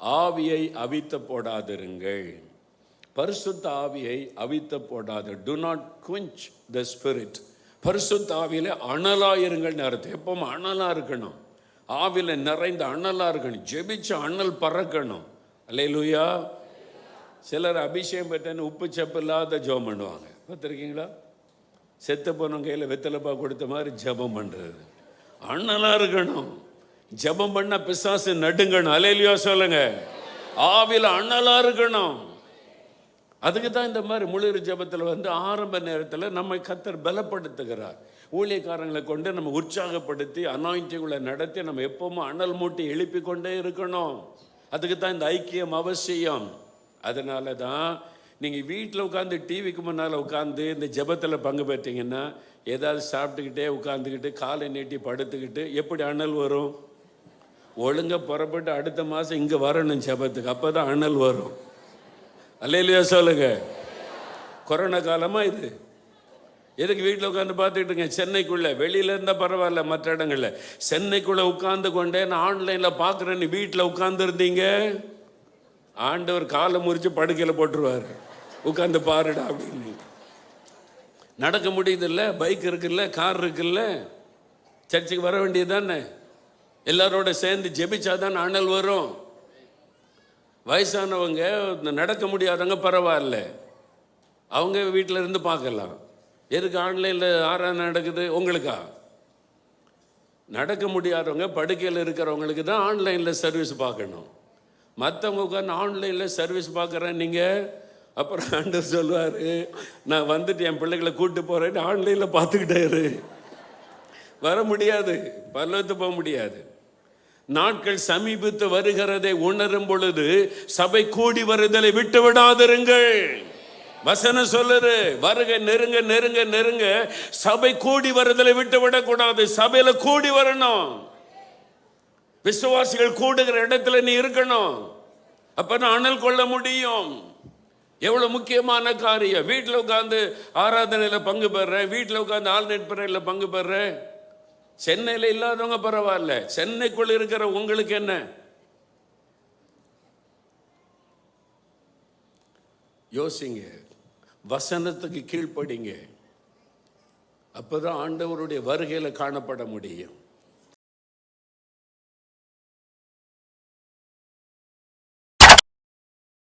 ஆவியை அவித்த போடாதிருங்கள். பரிசுத்த ஆவியை அவித்த போடாது. Do not quench the spirit பரிசுத்த ஆவியில் அனலாக இருங்கள் நேரத்தை. எப்பவும் அனலாக இருக்கணும். ஆவியில் நிறைந்த அனலாக இருக்கணும். ஜெபிச்சு அனல் பறக்கணும். அல்லேலூயா சிலர் அபிஷேகம் பெற்றேன்னு உப்பு சப்பு இல்லாத ஜெபம் பண்ணுவாங்க. பார்த்துருக்கீங்களா? செத்து போனவங்க கையில் வெத்தலைப்பா கொடுத்த மாதிரி ஜெபம் பண்ணுறது அண்ணலாக இருக்கணும். ஜெபம் பண்ண பிசாசு நடுங்கணும். அலையிலையோ சொல்லுங்க. ஆவில அண்ணலா இருக்கணும். அதுக்கு தான் இந்த மாதிரி முழுறு ஜெபத்தில் வந்து ஆரம்ப நேரத்தில் நம்மை கத்தர் பலப்படுத்துகிறார். ஊழியக்காரங்களை கொண்டு நம்ம உற்சாகப்படுத்தி அனாயிண்டிங்களை நடத்தி நம்ம எப்பவுமே அனல் மூட்டி எழுப்பி கொண்டே இருக்கணும். அதுக்கு தான் இந்த ஐக்கியம் அவசியம். அதனால தான் நீங்கள் வீட்டில் உட்காந்து டிவிக்கு முன்னால் உட்காந்து இந்த ஜெபத்தில் பங்கு பெற்றீங்கன்னா ஏதாவது சாப்பிட்டுக்கிட்டே உட்காந்துக்கிட்டு காலை நீட்டி படுத்துக்கிட்டு எப்படி அனல் வரும்? ஒழுங்கா புறப்பட்டு அடுத்த மாதம் இங்கே வரணும் ஜபத்துக்கு அப்போ தான் அனல் வரும். அல்லையிலையா சொல்லுங்க. கொரோனா காலமாக இது? எதுக்கு வீட்டில் உட்காந்து பார்த்துக்கிட்டுங்க சென்னைக்குள்ளே வெளியில இருந்தால் பரவாயில்ல மற்ற இடங்கள்ல. சென்னைக்குள்ளே உட்காந்து கொண்டே நான் ஆன்லைனில் பார்க்குறேன்னு வீட்டில் உட்காந்துருந்தீங்க ஆண்டவர் காலை முறித்து படுக்கையில் போட்டுருவார். உட்காந்து பாருடா அப்படின்னு. நடக்க முடியுதில்ல பைக் இருக்குல்ல? கார் இருக்குல்ல? சர்ச்சுக்கு வர வேண்டியது தானே? எல்லாரோட சேர்ந்து ஜெபிச்சாதான் அனல் வரும். வயசானவங்க நடக்க முடியாதவங்க பரவாயில்ல. அவங்க வீட்டில் இருந்து பார்க்கலாம். எதுக்கு ஆன்லைனில் ஆராதனை நடக்குது? உங்களுக்கா? நடக்க முடியாதவங்க படுக்கையில் இருக்கிறவங்களுக்கு தான் ஆன்லைனில் சர்வீஸ் பார்க்கணும். மற்றவங்க உட்காந்து ஆன்லைனில் சர்வீஸ் பார்க்குறேன் நீங்கள் அப்புறம் ஆண்டர் சொல்லுவார் நான் வந்துட்டு என் பிள்ளைகளை கூப்பிட்டு போகிறேன்னு ஆன்லைனில் பார்த்துக்கிட்டாரு வர முடியாது. பல்லவத்து போக முடியாது. நாட்கள் சமீபத்து வருகிறதை உணரும் பொழுது சபை கூடி வருதலை விட்டு விடாதிருங்கள். வசனம் சொல்லுது வருக நெருங்க நெருங்க நெருங்க. சபை கூடி வருதலை விட்டு விடக்கூடாது. சபையில கூடி வரணும். விசுவாசிகள் கூடுகிற இடத்துல நீ இருக்கணும். அப்பதான் அனல் கொள்ள முடியும். எவ்வளவு முக்கியமான காரியம். வீட்டில் உட்காந்து ஆராதனையில் பங்கு பெறேன். வீட்டில் உட்காந்து ஆல்நெட் பிறையில பங்கு பெறுறேன் சென்னையில் இல்லாதவங்க பரவாயில்ல. சென்னைக்குள் இருக்கிற உங்களுக்கு என்ன? யோசிங்க. வசனத்துக்கு கீழ்ப்படிங்க. அப்போதான் ஆண்டவருடைய வருகையில் காணப்பட முடியும்.